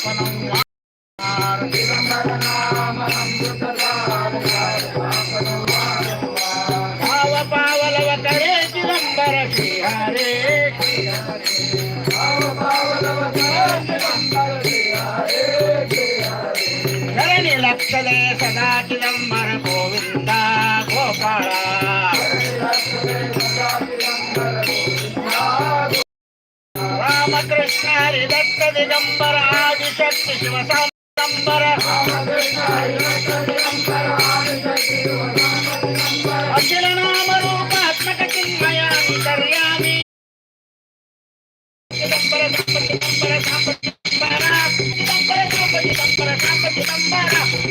Panangwa, Panangwa, Ramakrishna హరిదత్త దిగంబర ఆదిశక్తి శివ సాంబర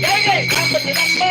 జయ జయ దిగంబర.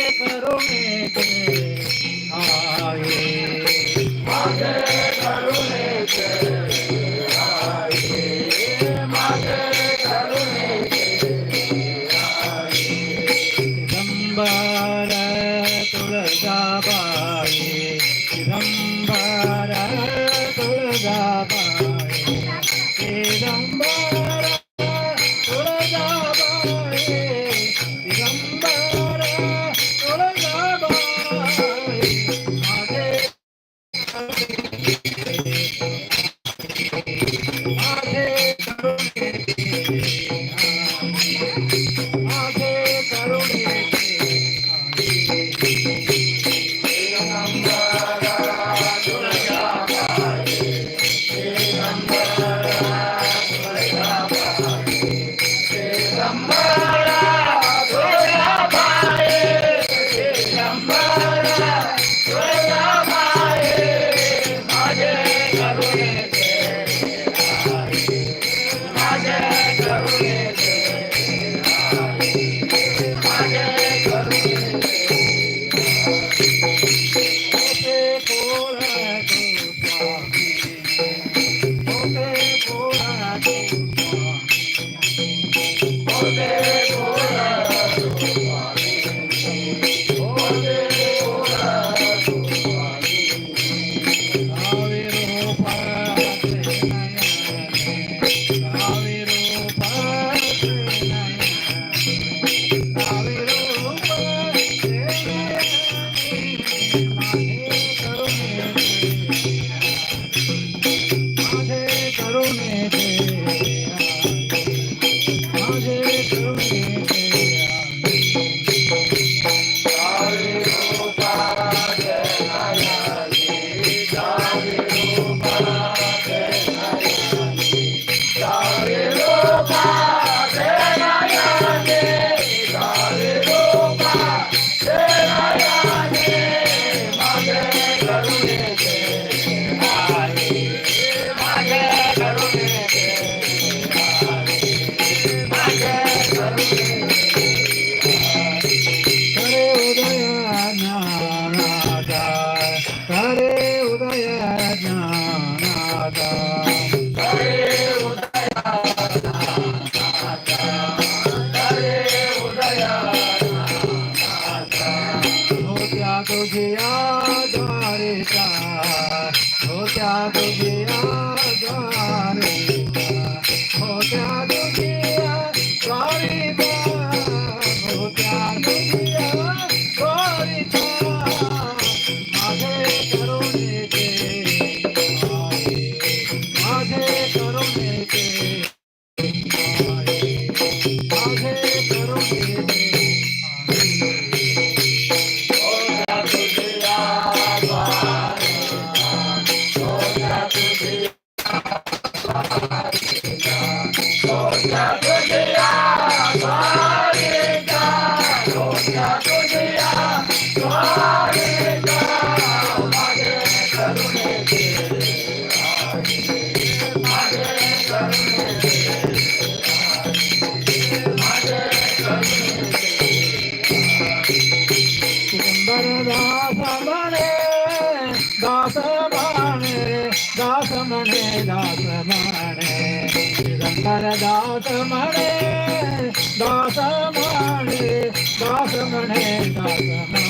Bye.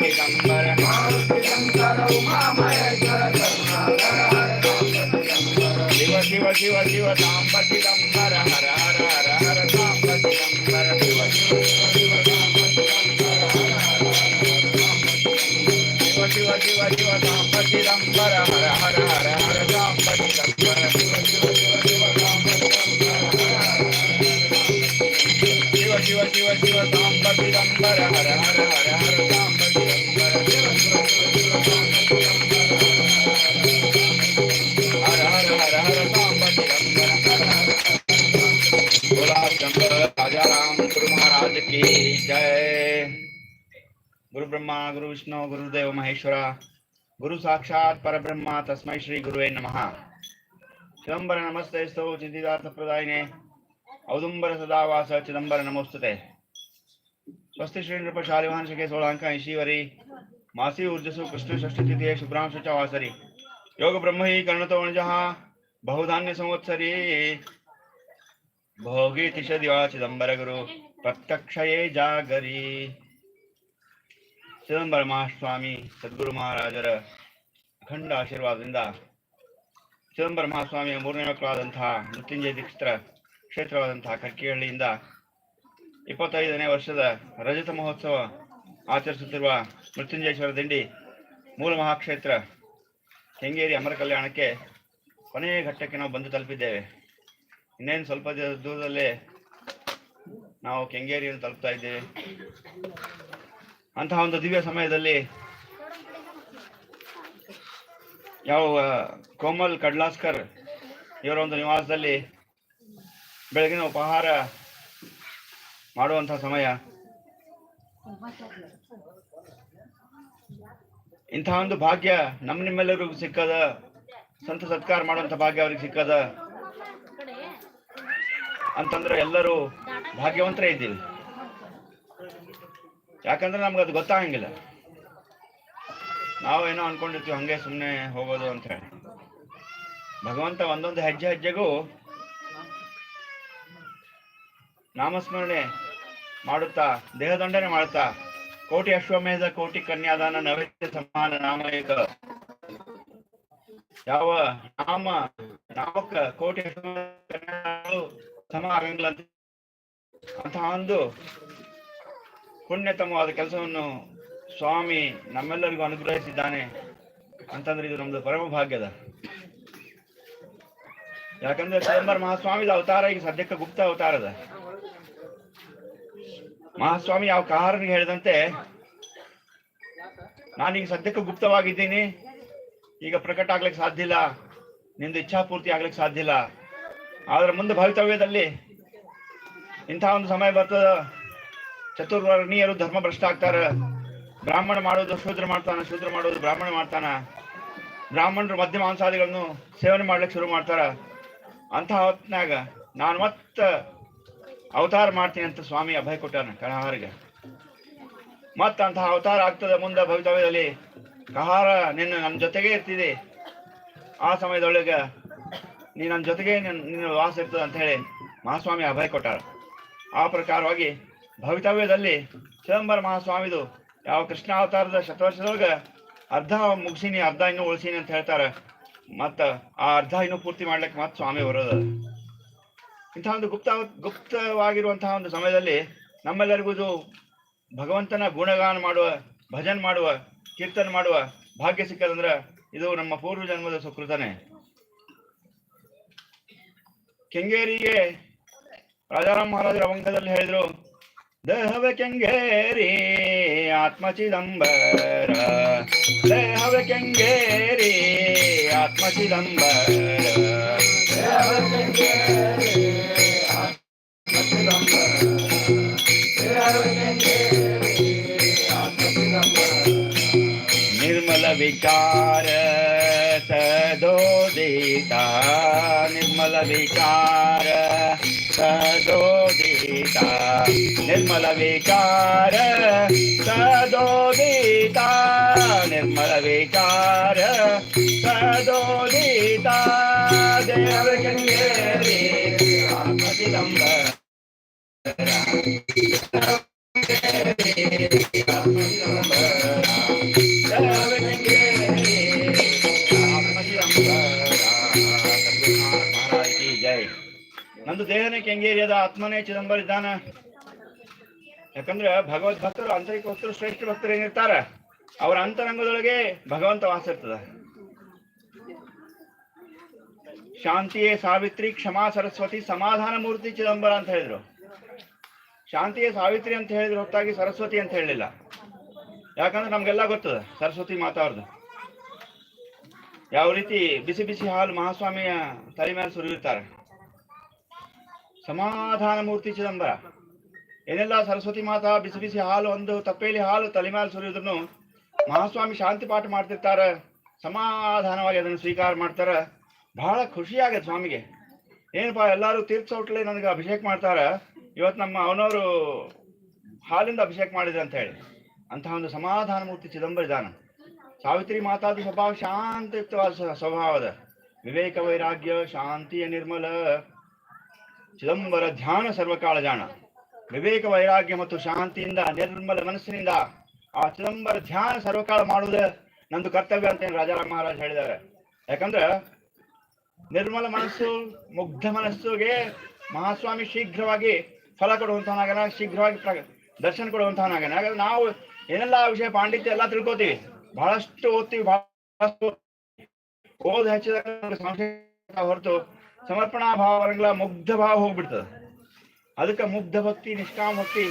Samba Digambara Shiva Shiva Shiva Shiva Samba Digambara ಹರ ಹರ ಹರ ಹರ ಸಾಂಬ ದಿಗಂಬರ ಶಿವ ಶಿವ ಶಿವ ಶಿವ ಶಿವ ಶಿವ ಶಿವ ಸಾಂಬ ದಿಗಂಬರ ಹರ ಹರ ಹರ ಹರ ಸಾಂಬ ದಿಗಂಬರ ಶಿವ ಶಿವ ಶಿವ ಶಿವ ಸಾಂಬ ಶಿವ ಶಿವ ಶಿವ ಶಿವ ब्रह्मा गुरु विष्णु गुरुदेव महेश्वर, गुरु साक्षात पर ब्रह्म तस्म श्री गुरु नम। चिदंबर नमस्ते, स्तो चिदिदार्थ प्रदायिने औदुंबर सदावास, चिदंबर नमोस्तुते। स्वस्ति श्री नृप नृपशाली शिखे सोलांक ईशीवरी मासी ऊर्जसु कृष्ण षष्ठी तिथि शुभ्रांश चवासरी योग ब्रह्म ही कर्णतो वणजः बहुधान्य संवत्सरी। भोगी तिश दिवा चिदंबर गुरु प्रत्यक्ष जागरी। ಚಿದಂಬರ ಮಹಾಸ್ವಾಮಿ ಸದ್ಗುರು ಮಹಾರಾಜರ ಅಖಂಡ ಆಶೀರ್ವಾದದಿಂದ ಚಿದಂಬರ ಮಹಾಸ್ವಾಮಿಯ ಮೂರನೇ ಮಕ್ಕಳಾದಂತಹ ಮೃತ್ಯುಂಜಯ ದೀಕ್ಷಿತರ ಕ್ಷೇತ್ರವಾದಂತಹ ಕರ್ಕಿಹಳ್ಳಿಯಿಂದ ಇಪ್ಪತ್ತೈದನೇ ವರ್ಷದ ರಜತ ಮಹೋತ್ಸವ ಆಚರಿಸುತ್ತಿರುವ ಮೃತ್ಯುಂಜಯೇಶ್ವರ ದಿಂಡಿ ಮೂಲ ಮಹಾಕ್ಷೇತ್ರ ಕೆಂಗೇರಿ ಅಮರ ಕಲ್ಯಾಣಕ್ಕೆ ಕೊನೆಯ ಘಟ್ಟಕ್ಕೆ ನಾವು ಬಂದು ತಲುಪಿದ್ದೇವೆ. ಇನ್ನೇನು ಸ್ವಲ್ಪ ದೂರದಲ್ಲೇ ನಾವು ಕೆಂಗೇರಿಯನ್ನು ತಲುಪ್ತಾ ಇದ್ದೇವೆ. ಅಂತಹ ಒಂದು ದಿವ್ಯ ಸಮಯದಲ್ಲಿ ಯಾವ ಕೋಮಲ್ ಕಡ್ಲಾಸ್ಕರ್ ಇವರ ಒಂದು ನಿವಾಸದಲ್ಲಿ ಬೆಳಗಿನ ಉಪಹಾರ ಮಾಡುವಂತಹ ಸಮಯ. ಇಂತಹ ಒಂದು ಭಾಗ್ಯ ನಮ್ಮ ನಿಮ್ಮೆಲ್ಲರಿಗೂ ಸಿಕ್ಕದ, ಸಂತ ಸತ್ಕಾರ ಮಾಡುವಂತ ಭಾಗ್ಯ ಅವ್ರಿಗೆ ಸಿಕ್ಕದ ಅಂತಂದ್ರೆ ಎಲ್ಲರೂ ಭಾಗ್ಯವಂತರೇ ಇದ್ದೀವಿ. ಯಾಕಂದ್ರೆ ನಮ್ಗೆ ಅದು ಗೊತ್ತಾಗಂಗಿಲ್ಲ. ನಾವೇನೋ ಅನ್ಕೊಂಡಿರ್ತೀವಿ, ಹಂಗೆ ಸುಮ್ಮನೆ ಹೋಗೋದು ಅಂತ ಹೇಳಿ. ಭಗವಂತ ಒಂದೊಂದು ಹೆಜ್ಜೆ ಹೆಜ್ಜೆಗೂ ನಾಮಸ್ಮರಣೆ ಮಾಡುತ್ತಾ, ದೇಹದಂಡನೆ ಮಾಡುತ್ತಾ, ಕೋಟಿ ಅಶ್ವಮೇಧ, ಕೋಟಿ ಕನ್ಯಾದಾನ, ನವೇದ್ಯ ಸಮಾನ ನಾಮಯಕ ಯಾವ ನಾಮ, ನಾಮಕ್ಕ ಕೋಟಿ ಅಶ್ವಮೇಧ ಸಮ ಆಗಂಗಿಲ್ಲ ಅಂತ ಒಂದು ಪುಣ್ಯತಮವಾದ ಕೆಲಸವನ್ನು ಸ್ವಾಮಿ ನಮ್ಮೆಲ್ಲರಿಗೂ ಅನುಗ್ರಹಿಸಿದ್ದಾನೆ ಅಂತಂದ್ರೆ ಇದು ನಮ್ದು ಪರಮ ಭಾಗ್ಯದ. ಯಾಕಂದ್ರೆ ಸ್ವಯಂಬರ ಮಹಾಸ್ವಾಮಿದ ಅವತಾರ ಈಗ ಸದ್ಯಕ್ಕೆ ಗುಪ್ತ ಅವತಾರದ ಮಹಾಸ್ವಾಮಿ ಯಾವ ಕಾರಣಿಗೆ ಹೇಳಿದಂತೆ, ನಾನೀಗ ಸದ್ಯಕ್ಕೆ ಗುಪ್ತವಾಗಿದ್ದೀನಿ, ಈಗ ಪ್ರಕಟ ಆಗ್ಲಿಕ್ಕೆ ಸಾಧ್ಯ ಇಲ್ಲ, ನಿಂದು ಇಚ್ಛಾಪೂರ್ತಿ ಆಗ್ಲಿಕ್ಕೆ ಸಾಧ್ಯ ಇಲ್ಲ. ಆದ್ರೆ ಮುಂದೆ ಭವಿತವ್ಯದಲ್ಲಿ ಇಂಥ ಒಂದು ಸಮಯ ಬರ್ತದ ಚತುರ್ವರ್ಣೀಯರು ಧರ್ಮ ಭ್ರಷ್ಟ ಆಗ್ತಾರ. ಬ್ರಾಹ್ಮಣ ಮಾಡೋದು ಶೂದ್ರ ಮಾಡ್ತಾನ, ಶೂದ್ರ ಮಾಡೋದು ಬ್ರಾಹ್ಮಣ ಮಾಡ್ತಾನ. ಬ್ರಾಹ್ಮಣರು ಮಧ್ಯ ಮಾಂಸಾದಿಗಳನ್ನು ಸೇವನೆ ಮಾಡ್ಲಿಕ್ಕೆ ಶುರು ಮಾಡ್ತಾರ. ಅಂತಹ ಹೊತ್ನಾಗ ನಾನು ಮತ್ತ ಅವತಾರ ಮಾಡ್ತೀನಿ ಅಂತ ಸ್ವಾಮಿ ಅಭಯ ಕೊಟ್ಟಾನ ಕಳಹಾರಿಗೆ ಮತ್ತ ಅಂತಹ ಅವತಾರ ಆಗ್ತದೆ ಮುಂದ ಭವಿತವ್ಯದಲ್ಲಿ. ಕಹಾರ ನಿನ್ನ ನನ್ನ ಜೊತೆಗೆ ಇರ್ತಿದೆ. ಆ ಸಮಯದೊಳಗೆ ನೀ ನನ್ನ ಜೊತೆಗೆ ನಿನ್ನ ವಾಸ ಇರ್ತದೆ ಅಂತ ಹೇಳಿ ಮಹಾಸ್ವಾಮಿ ಅಭಯ ಕೊಟ್ಟಾರ. ಆ ಪ್ರಕಾರವಾಗಿ ಭವಿತವ್ಯದಲ್ಲಿ ಚಿದಂಬರ ಮಹಾಸ್ವಾಮಿದು ಯಾವ ಕೃಷ್ಣ ಅವತಾರದ ಶತವರ್ಷದೊಳಗೆ ಅರ್ಧ ಮುಗಿಸೀನಿ, ಅರ್ಧ ಇನ್ನೂ ಉಳಿಸೀನಿ ಅಂತ ಹೇಳ್ತಾರೆ. ಮತ್ತ ಆ ಅರ್ಧ ಇನ್ನೂ ಪೂರ್ತಿ ಮಾಡ್ಲಿಕ್ಕೆ ಮತ್ತೆ ಸ್ವಾಮಿ ಬರೋದು. ಇಂತಹ ಒಂದು ಗುಪ್ತ ಗುಪ್ತವಾಗಿರುವಂತಹ ಒಂದು ಸಮಯದಲ್ಲಿ ನಮ್ಮೆಲ್ಲರಿಗೂ ಇದು ಭಗವಂತನ ಗುಣಗಾನ ಮಾಡುವ, ಭಜನ್ ಮಾಡುವ, ಕೀರ್ತನೆ ಮಾಡುವ ಭಾಗ್ಯ ಸಿಕ್ಕದಂದ್ರೆ ಇದು ನಮ್ಮ ಪೂರ್ವ ಜನ್ಮದ ಸುಕೃತನೆ. ಕೆಂಗೇರಿಗೆ ರಾಜಾರಾಮ್ ಮಹಾರಾಜರ ಅವಂಗದಲ್ಲಿ ಹೇಳಿದ್ರು ದೇಹವ ಕೆಂಗೇರಿ ಆತ್ಮ ಚಿದಂಬರ ದೇಹವ ಕೆಂಗೇರಿ ಆತ್ಮ ಚಿದಂಬರ ದೇಹವ ಕೆಂಗೇರಿ ಆತ್ಮ ಚಿದಂಬರ ದೇಹವ ಕೆಂಗೇರಿ ಆತ್ಮ ಚಿದಂಬರ ನಿರ್ಮಲ ವಿಚಾರ ಸದೋದಿತ ನಿರ್ಮಲ ವಿಚಾರ ಸದೋದಿತ ನಿರ್ಮಲ ವಿಕಾರ ಸದೋದಿತ ನಿರ್ಮಲ ವಿಕಾರ ಸದೋದಿತ ನಂದು ದೇಹನೇ ಕೆಂಗೇರಿಯದ ಆತ್ಮನೇ ಚಿದಂಬರ ಇದ್ದಾನ ಯಾಕಂದ್ರೆ ಭಗವದ್ ಭಕ್ತರು, ಆಂತರಿಕ ಭಕ್ತರು, ಶ್ರೇಷ್ಠ ಭಕ್ತರು ಏನಿರ್ತಾರ, ಅವರ ಅಂತರಂಗದೊಳಗೆ ಭಗವಂತ ವಾಸ ಇರ್ತದ. ಶಾಂತಿಯೇ ಸಾವಿತ್ರಿ, ಕ್ಷಮಾ ಸರಸ್ವತಿ, ಸಮಾಧಾನ ಮೂರ್ತಿ ಚಿದಂಬರ ಅಂತ ಹೇಳಿದ್ರು. ಶಾಂತಿಯೇ ಸಾವಿತ್ರಿ ಅಂತ ಹೇಳಿದ್ರು ಹೊತ್ತಾಗಿ ಸರಸ್ವತಿ ಅಂತ ಹೇಳಲಿಲ್ಲ. ಯಾಕಂದ್ರೆ ನಮ್ಗೆಲ್ಲ ಗೊತ್ತದ, ಸರಸ್ವತಿ ಮಾತಾಡ್ದು ಯಾವ ರೀತಿ ಬಿಸಿ ಬಿಸಿ ಹಾಲು ಮಹಾಸ್ವಾಮಿಯ ತಲೆ ಮೇಲೆ ಸುರಿಯುತ್ತಾರೆ. ಸಮಾಧಾನ ಮೂರ್ತಿ ಚಿದಂಬರ. ಏನೆಲ್ಲ ಸರಸ್ವತಿ ಮಾತಾ ಬಿಸಿ ಬಿಸಿ ಹಾಲು ಒಂದು, ತಪ್ಪೇಲಿ ಹಾಲು ತಲೆ ಮೇಲೆ ಸುರಿಯೋದನ್ನು ಮಹಾಸ್ವಾಮಿ ಶಾಂತಿ ಪಾಠ ಮಾಡ್ತಿರ್ತಾರೆ. ಸಮಾಧಾನವಾಗಿ ಅದನ್ನು ಸ್ವೀಕಾರ ಮಾಡ್ತಾರೆ. ಬಹಳ ಖುಷಿಯಾಗತ್ತೆ ಸ್ವಾಮಿಗೆ. ಏನಪ್ಪಾ, ಎಲ್ಲರೂ ತೀರ್ಥ ಹೋಟ್ಲೆ ನನಗೆ ಅಭಿಷೇಕ ಮಾಡ್ತಾರೆ. ಇವತ್ತು ನಮ್ಮ ಅವನವರು ಹಾಲಿಂದ ಅಭಿಷೇಕ ಮಾಡಿದ್ರು ಅಂತ ಹೇಳಿ. ಅಂತಹ ಒಂದು ಸಮಾಧಾನ ಮೂರ್ತಿ ಚಿದಂಬರ ಜಾನ ಸಾವಿತ್ರಿ ಮಾತಾದ ಸ್ವಭಾವ ಶಾಂತಿಯುಕ್ತವಾದ ಸ್ವ- ಸ್ವಭಾವದ ವಿವೇಕ ವೈರಾಗ್ಯ, ಶಾಂತಿಯ ನಿರ್ಮಲ, ಚಿದಂಬರ ಧ್ಯಾನ ಸರ್ವಕಾಲ ಜಾಣ ವಿವೇಕ ವೈರಾಗ್ಯ ಮತ್ತು ಶಾಂತಿಯಿಂದ, ನಿರ್ಮಲ ಮನಸ್ಸಿನಿಂದ ಆ ಚಿದಂಬರ ಧ್ಯಾನ ಸರ್ವಕಾಲ ಮಾಡುವುದೇ ನಂದು ಕರ್ತವ್ಯ ಅಂತ ರಾಜಾರಾಮ್ ಮಹಾರಾಜ್ ಹೇಳಿದ್ದಾರೆ. ಯಾಕಂದ್ರೆ ನಿರ್ಮಲ ಮನಸ್ಸು, ಮುಗ್ಧ ಮನಸ್ಸುಗೆ ಮಹಾಸ್ವಾಮಿ ಶೀಘ್ರವಾಗಿ ಫಲ ಕೊಡುವಂತವನಾಗನ ಶೀಘ್ರವಾಗಿ ದರ್ಶನ ಕೊಡುವಂತವನಾಗನ ಹಾಗಾದ್ರೆ ನಾವು ಏನೆಲ್ಲ ವಿಷಯ ಪಾಂಡಿತ್ಯ ಎಲ್ಲ ತಿಳ್ಕೊತೀವಿ. ಬಹಳಷ್ಟು ಓದ್ತೀವಿ, ಬಹಳಷ್ಟು ಓದ್ ಹೆಚ್ಚಿದ ಹೊರತು ಸಮರ್ಪಣಾ ಭಾವಗಳ ಮುಗ್ಧ ಭಾವ ಹೋಗ್ಬಿಡ್ತದೆ. ಅದಕ್ಕೆ ಮುಗ್ಧ ಭಕ್ತಿ, ನಿಷ್ಕಾಮ ಭಕ್ತಿ.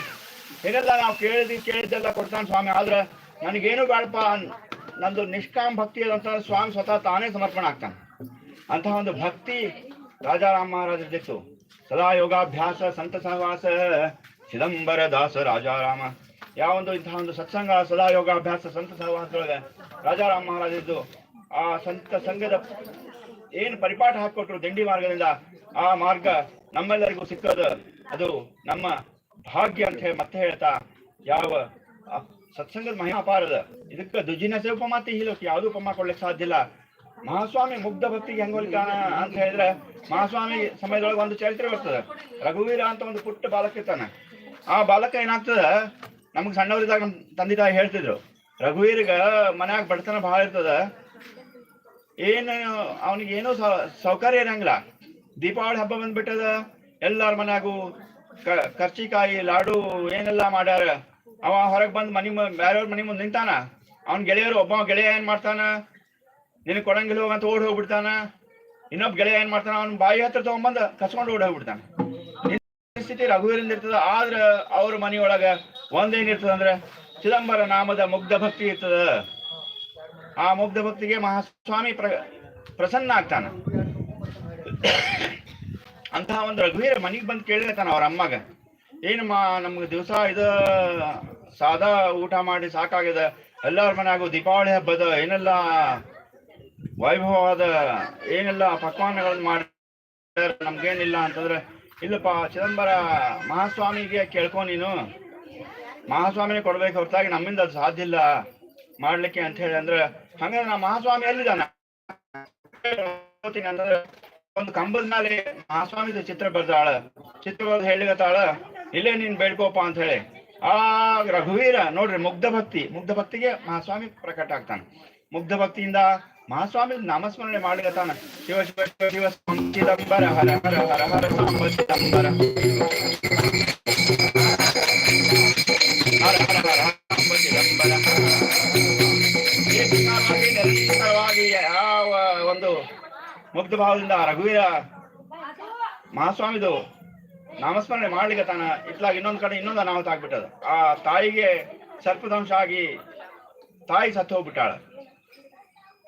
ಏನೆಲ್ಲ ನಾವು ಕೇಳಿದ್ವಿ, ಕೇಳಿದ್ದೆಲ್ಲ ಕೊಡ್ತಾನೆ ಸ್ವಾಮಿ. ಆದ್ರೆ ನನಗೇನು ಬೇಡಪ್ಪ, ನಂದು ನಿಷ್ಕಾಮ ಭಕ್ತಿ ಅಂತ ಸ್ವಾಮಿ ಸ್ವತಃ ತಾನೇ ಸಮರ್ಪಣೆ ಆಗ್ತಾನೆ. ಅಂತಹ ಒಂದು ಭಕ್ತಿ ರಾಜಾರಾಮ ಮಹಾರಾಜರಿತ್ತು ಸದಾ ಯೋಗಾಭ್ಯಾಸ ಸಂತ ಸಹವಾಸ ಚಿದಂಬರ ದಾಸ, ರಾಜಾರಾಮ. ಯಾವ ಒಂದು ಇಂತಹ ಒಂದು ಸತ್ಸಂಗ, ಸದಾ ಯೋಗಾಭ್ಯಾಸ ಸಂತ ಸಹವಾಸದೊಳಗೆ ರಾಜಾರಾಮ ಮಹಾರಾಜದ್ದು ಆ ಸಂತ ಸಂಘದ ಏನು ಪರಿಪಾಠ ಹಾಕಿಕೊಟ್ರು ದಂಡಿ ಮಾರ್ಗದಿಂದ, ಆ ಮಾರ್ಗ ನಮ್ಮೆಲ್ಲರಿಗೂ ಸಿಕ್ಕದ. ಅದು ನಮ್ಮ ಭಾಗ್ಯ ಅಂತ ಹೇಳಿ ಮತ್ತೆ ಹೇಳ್ತಾ, ಯಾವ ಸತ್ಸಂಗದ ಮಹಿಮಾ ಅಪಾರದ. ಇದಕ್ಕೆ ದುಜಿನಸೆ ಉಪಮ ಅಂತ ಹೇಳೋಕೆ ಯಾವ್ದು ಉಪಮ ಕೊಡ್ಲಿಕ್ಕೆ ಸಾಧ್ಯ ಇಲ್ಲ. ಮಹಾಸ್ವಾಮಿ ಮುಗ್ಧ ಭಕ್ತಿಗೆ ಹೆಂಗ್ ಹೊಲಿತಾನ ಅಂತ ಹೇಳಿದ್ರೆ, ಮಹಾಸ್ವಾಮಿ ಸಮಯದೊಳಗೆ ಒಂದು ಚರಿತ್ರೆ ಬರ್ತದೆ. ರಘುವೀರ ಅಂತ ಒಂದು ಪುಟ್ಟ ಬಾಲಕ ಇರ್ತಾನೆ. ಆ ಬಾಲಕ ಏನಾಗ್ತದ, ನಮ್ಗೆ ಸಣ್ಣವರಿದ್ದಾಗ ನಮ್ ತಂದೆ ತಾಯಿ ಹೇಳ್ತಿದ್ರು, ರಘುವೀರ್ಗ, ಮನ್ಯಾಗ ಬಡತನ ಬಹಳ ಇರ್ತದ. ಏನು, ಅವನಿಗೆ ಏನೋ ಸೌಕರ್ಯ ಇರಂಗಿಲ್ಲ. ದೀಪಾವಳಿ ಹಬ್ಬ ಬಂದ್ಬಿಟ್ಟದ. ಎಲ್ಲಾರ ಮನ್ಯಾಗು ಕರ್ಚಿಕಾಯಿ, ಲಾಡು ಏನೆಲ್ಲ ಮಾಡ್ಯಾರ. ಅವ ಹೊರಗೆ ಬಂದ್ ಮನಿ ಬ್ಯಾರವ್ರ ಮನಿ ಮುಂದೆ ನಿಂತಾನ. ಅವ್ನ ಗೆಳೆಯರು, ಒಬ್ಬ ಗೆಳೆಯ ಏನ್ ಮಾಡ್ತಾನ? ನಿನ್ ಕೊಡಂಗಿಲ್ಲ ಹೋಗಂತ ಓಡ್ ಹೋಗ್ಬಿಡ್ತಾನ. ಇನ್ನೊಬ್ಬ ಗೆಳೆಯ ಏನ್ ಮಾಡ್ತಾನ? ಅವ್ನ ಬಾಯಿ ಹತ್ರ ತಗೊಂಬಂದ್ ಕಸ್ಕೊಂಡು ಓಡ್ ಹೋಗ್ಬಿಡ್ತಾನ. ಸ್ಥಿತಿ ರಘುವೀರಿಂದ ಇರ್ತದ. ಆದ್ರ ಅವ್ರ ಮನಿಯೊಳಗ ಒಂದೇನ್ ಇರ್ತದ ಅಂದ್ರೆ ಚಿದಂಬರ ನಾಮದ ಮುಗ್ಧ ಭಕ್ತಿ ಇರ್ತದ. ಆ ಮುಗ್ಧ ಭಕ್ತಿಗೆ ಮಹಾಸ್ವಾಮಿ ಪ್ರ, ಪ್ರಸನ್ನ ಆಗ್ತಾನ. ಅಂತಹ ಒಂದು ರಘುವೀರ ಮನೆಗೆ ಬಂದು ಕೇಳಿರ್ತಾನ ಅವ್ರ ಅಮ್ಮಗ. ಏನಮ್ಮ ನಮ್ಗೆ ದಿವಸ ಇದ ಸಾದಾ ಊಟ ಮಾಡಿ ಸಾಕಾಗಿದೆ. ಎಲ್ಲಾರ ಮನ್ಯಾಗು ದೀಪಾವಳಿ ಹಬ್ಬದ ಏನೆಲ್ಲ ವೈಭವವಾದ ಏನೆಲ್ಲ ಪಕ್ವಾನಗಳನ್ನ ಮಾಡಿ ನಮ್ಗೇನಿಲ್ಲ ಅಂತಂದ್ರೆ, ಇಲ್ಲಪ್ಪ, ಚಿದಂಬರ ಮಹಾಸ್ವಾಮಿಗೆ ಕೇಳ್ಕೊ ನೀನು. ಮಹಾಸ್ವಾಮಿನೇ ಕೊಡ್ಬೇಕು, ಹೊರತಾಗಿ ನಮ್ಮಿಂದ ಅದು ಸಾಧ್ಯ ಇಲ್ಲ ಮಾಡ್ಲಿಕ್ಕೆ ಅಂತ ಹೇಳಿ ಅಂದ್ರೆ, ಹಂಗಂದ್ರೆ ನಾ ಮಹಾಸ್ವಾಮಿ ಎಲ್ಲಿದ್ದಾನ ಒಂದು ಕಂಬದ ಮೇಲೆ ಮಹಾಸ್ವಾಮಿದು ಚಿತ್ರ ಬರ್ದಾಳ. ಚಿತ್ರ ಬರ್ದು ಹೇಳಿಗತ್ತಾಳ ಇಲ್ಲೇ ನೀನ್ ಬೇಡ್ಕೋಪ ಅಂತ ಹೇಳಿ. ಆ ರಘುವೀರ ನೋಡ್ರಿ ಮುಗ್ಧ ಭಕ್ತಿ, ಮುಗ್ಧ ಭಕ್ತಿಗೆ ಮಹಾಸ್ವಾಮಿ ಪ್ರಕಟ ಆಗ್ತಾನ. ಮುಗ್ಧ ಭಕ್ತಿಯಿಂದ ಮಹಾಸ್ವಾಮಿ ನಾಮಸ್ಮರಣೆ ಮಾಡ್ಲಿಕತ್ತಾನ ಶಿವ ಶಿವ ಶಿವ ಶಿವ ಚಿದಂಬರ ಹರ ಹರ ಹರ ಹರ ಚಿದಂಬರ ಯಾವ ಒಂದು ಮುಗ್ಧ ಭಾವದಿಂದ ರಘುವೀರ ಮಹಾಸ್ವಾಮಿದು ನಾಮಸ್ಮರಣೆ ಮಾಡ್ಲಿಕ್ಕೆ ತಾನ ಇತ್ಲಾಗ ಇನ್ನೊಂದು ಕಡೆ ಇನ್ನೊಂದು ಅನಾಹುತ ಆಗ್ಬಿಟ್ಟದ. ಆ ತಾಯಿಗೆ ಸರ್ಪದಂಶ ಆಗಿ ತಾಯಿ ಸತ್ತು ಹೋಗ್ಬಿಟ್ಟಾಳ.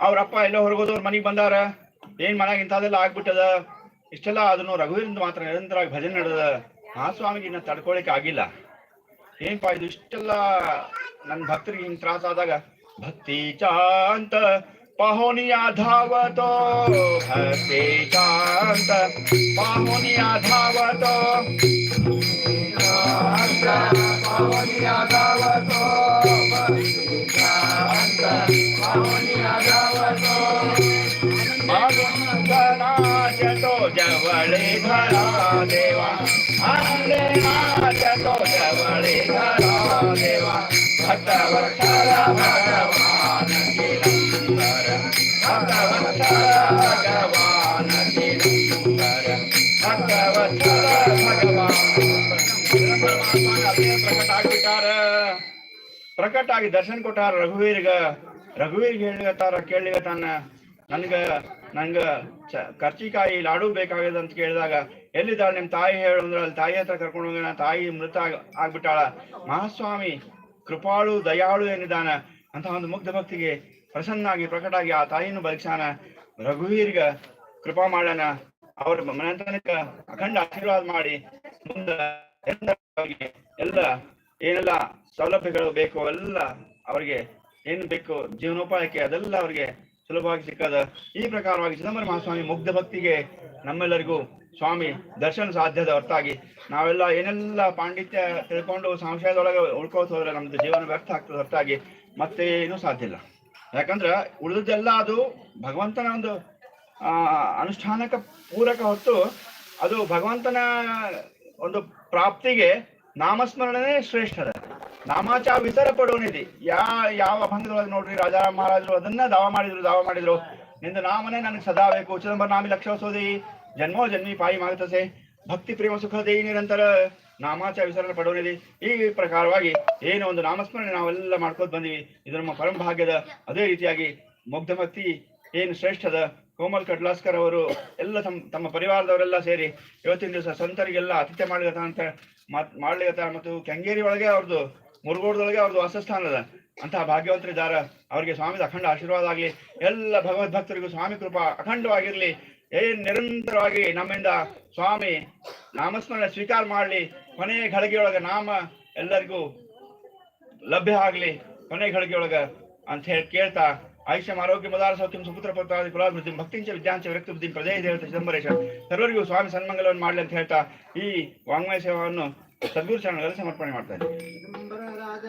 ಅವ್ರಪ್ಪ ಎಲ್ಲೋ ಹೊರಗೋದವ್ರ ಮನೆಗೆ ಬಂದಾರ. ಏನ್ ಮನೆಯಾಗ ಇಂಥದೆಲ್ಲ ಆಗ್ಬಿಟ್ಟದ? ಇಷ್ಟೆಲ್ಲ ಅದನ್ನು ರಘುವೀರಿಂದ ಮಾತ್ರ ನಿರಂತರವಾಗಿ ಭಜನೆ ನಡೆದ ಮಹಾಸ್ವಾಮಿಗೆ ಇನ್ನ ತಡ್ಕೊಳಿಕ್ ಆಗಿಲ್ಲ. ಏನ್ಪಾ ಇದು ಇಷ್ಟೆಲ್ಲ ನನ್ನ ಭಕ್ತರಿಗೆ ಹಿಂಗ್ ತ್ರಾಸ ಆದಾಗ, ಭಕ್ತಿ ಚಾಂತ પાહોનિયા ધાવતો હસે કાંત પાહોનિયા ધાવતો પાહોનિયા ધાવતો પાહોનિયા ધાવતો જવળે ધરા દેવા આનંદે નાચતો જવળે ધરા દેવા ભગવત ભગવાન ಪ್ರಕಟ ಆಗ್ಬಿಟ್ಟಾರ. ಪ್ರಕಟ ಆಗಿ ದರ್ಶನ ಕೊಟ್ಟಾರ, ರಘುವೀರ್ಗ. ರಘುವೀರ್ಗೆ ಹೇಳಿಗತ್ತಾರ ಕೇಳಿಗತ್ತಾನ ನನ್ಗ ನಂಗ ಕರ್ಚಿಕಾಯಿ ಲಾಡು ಬೇಕಾಗ್ಯದ ಅಂತ ಕೇಳಿದಾಗ, ಎಲ್ಲಿದ್ದಾಳೆ ನಿಮ್ ತಾಯಿ ಹೇಳು ಅಂದ್ರೆ ಅಲ್ಲಿ ತಾಯಿ ಹತ್ರ ಕರ್ಕೊಂಡು ಹೋಗೋಣ ತಾಯಿ ಮೃತ ಆಗ್- ಆಗ್ಬಿಟ್ಟಾಳ. ಮಹಾಸ್ವಾಮಿ, ಕೃಪಾಳು, ದಯಾಳು ಏನಿದಾನ ಅಂತ ಒಂದು ಮುಗ್ಧ ಭಕ್ತಿಗೆ ಪ್ರಸನ್ನಾಗಿ ಪ್ರಕಟ ಆಗಿ ಆ ತಾಯಿಯನ್ನು ಬದುಕ್ಸಾನ ರಘುವೀರ್ಗ ಕೃಪಾ ಮಾಡ್ಯಾನ. ಅವ್ರ ಮನೆತನಕ್ಕ ಅಖಂಡ ಆಶೀರ್ವಾದ ಮಾಡಿ ಮುಂದ ಎಲ್ಲ ಏನೆಲ್ಲ ಸೌಲಭ್ಯಗಳು ಬೇಕು ಎಲ್ಲ ಅವರಿಗೆ ಏನ್ ಬೇಕು ಜೀವನೋಪಾಯಕ್ಕೆ ಅದೆಲ್ಲ ಅವರಿಗೆ ಸುಲಭವಾಗಿ ಸಿಕ್ಕದ ಈ ಪ್ರಕಾರವಾಗಿ ಚಿದಂಬರ ಮಹಾಸ್ವಾಮಿ ಮುಗ್ಧ ಭಕ್ತಿಗೆ ನಮ್ಮೆಲ್ಲರಿಗೂ ಸ್ವಾಮಿ ದರ್ಶನ ಸಾಧ್ಯದ ಹೊರತಾಗಿ ನಾವೆಲ್ಲ ಏನೆಲ್ಲ ಪಾಂಡಿತ್ಯ ತಿಳ್ಕೊಂಡು ಸಂಶಯದೊಳಗೆ ಉಳ್ಕೋತ ಹೋದ್ರೆ ನಮ್ದು ಜೀವನ ವ್ಯರ್ಥ ಆಗ್ತದೆ ಹೊರತಾಗಿ ಮತ್ತೆ ಏನೂ ಸಾಧ್ಯ ಇಲ್ಲ. ಯಾಕಂದ್ರ ಉಳಿದದ್ದೆಲ್ಲ ಅದು ಭಗವಂತನ ಒಂದು ಅನುಷ್ಠಾನಕ್ಕೆ ಪೂರಕ ಹೊತ್ತು ಅದು ಭಗವಂತನ ಒಂದು ಪ್ರಾಪ್ತಿಗೆ ನಾಮಸ್ಮರಣೆ ಶ್ರೇಷ್ಠದ ನಾಮಾಚ ವಿತರ ಪಡೋನಿದಿ ಯಾ, ಯಾವ ಭಂಗದೊಳಗೆ ನೋಡ್ರಿ ರಾಜಾರಾಮ್ ಮಹಾರಾಜರು ಅದನ್ನ ದಾವ ಮಾಡಿದ್ರು ದಾವ ಮಾಡಿದ್ರು. ನಿಂದ ನಾಮನೇ ನನಗೆ ಸದಾ ಬೇಕು. ಚಿದಂಬರ ನಾಮಿ ಲಕ್ಷೋಸೋದಿ ಜನ್ಮೋ ಜನ್ಮಿ ಪಾಯಿ ಮಾಗತಸೆ. ಭಕ್ತಿ ಪ್ರೇಮ ಸುಖ ದೇಯಿ ನಿರಂತರ ನಾಮಾಚ ವಿಸರಣೆ ಪಡೋನಿದಿ ಈ ಪ್ರಕಾರವಾಗಿ ಏನು ಒಂದು ನಾಮಸ್ಮರಣೆ ನಾವೆಲ್ಲ ಮಾಡ್ಕೋತ ಬಂದಿವಿ. ಇದು ನಮ್ಮ ಪರಮ ಭಾಗ್ಯದ ಅದೇ ರೀತಿಯಾಗಿ ಮುಗ್ಧ ಭಕ್ತಿ ಏನು ಶ್ರೇಷ್ಠದ ಕೋಮಲ್ ಕಡ್ಲಾಸ್ಕರ್ ಅವರು ಎಲ್ಲ ತಮ್ಮ ತಮ್ಮ ಪರಿವಾರದವರೆಲ್ಲ ಸೇರಿ ಇವತ್ತಿನ ದಿವಸ ಸಂತರಿಗೆಲ್ಲ ಆತಿಥ್ಯ ಮಾಡ್ಲಿಕ್ಕೆ ಅಂತ ಮಾಡ್ಲಿಕತ್ತಾರ ಮತ್ತು ಕೆಂಗೇರಿ ಒಳಗೆ ಅವ್ರದ್ದು ಮುರುಗೋಡದೊಳಗೆ ಅವ್ರದ್ದು ವಾಸಸ್ಥಾನ ಅದ ಅಂತಹ ಭಾಗ್ಯವಂತರಿದ್ದಾರೆ ಅವರಿಗೆ ಸ್ವಾಮಿದ ಅಖಂಡ ಆಶೀರ್ವಾದ ಆಗಲಿ. ಎಲ್ಲ ಭಗವದ್ ಭಕ್ತರಿಗೂ ಸ್ವಾಮಿ ಕೃಪಾ ಅಖಂಡವಾಗಿರ್ಲಿ. ಏ ನಿರಂತರವಾಗಿ ನಮ್ಮಿಂದ ಸ್ವಾಮಿ ನಾಮಸ್ಮರಣೆ ಸ್ವೀಕಾರ ಮಾಡಲಿ. ಕೊನೆ ಘಳಿಗೆಯೊಳಗ ನಾಮ ಎಲ್ಲರಿಗೂ ಲಭ್ಯ ಆಗಲಿ. ಕೊನೆ ಘಳಿಗೆಯೊಳಗೆ ಅಂತ ಹೇಳಿ ಕೇಳ್ತಾ ಆಯುಷ್ಯಂ ಆರೋಗ್ಯ ಮದಾರ ಸೌಖ್ಯಂ ಸುಪುತ್ರ ಪುತ್ರಾದಿ ಕುಲಾಭಿವೃದ್ಧಿ ಭಕ್ತಿಂಚ ವಿದ್ಯಾಂಚ ವ್ಯಕ್ತಿ ಬುದ್ಧಿ ಪ್ರಜಯ ದೇವತೆ ಚಿದಂಬರೇಶ ಸರ್ವರಿಗೂ ಸ್ವಾಮಿ ಸನ್ಮಂಗಲವನ್ನು ಮಾಡಲಿ ಅಂತ ಹೇಳ್ತಾ ಈ ವಾಂಗ್ಮಯ ಸೇವೆಯನ್ನು ಸದ್ಗುರು ಚರಣಗಳಲ್ಲಿ ಸಮರ್ಪಣೆ ಮಾಡ್ತಾ ಇದ್ದೀನಿ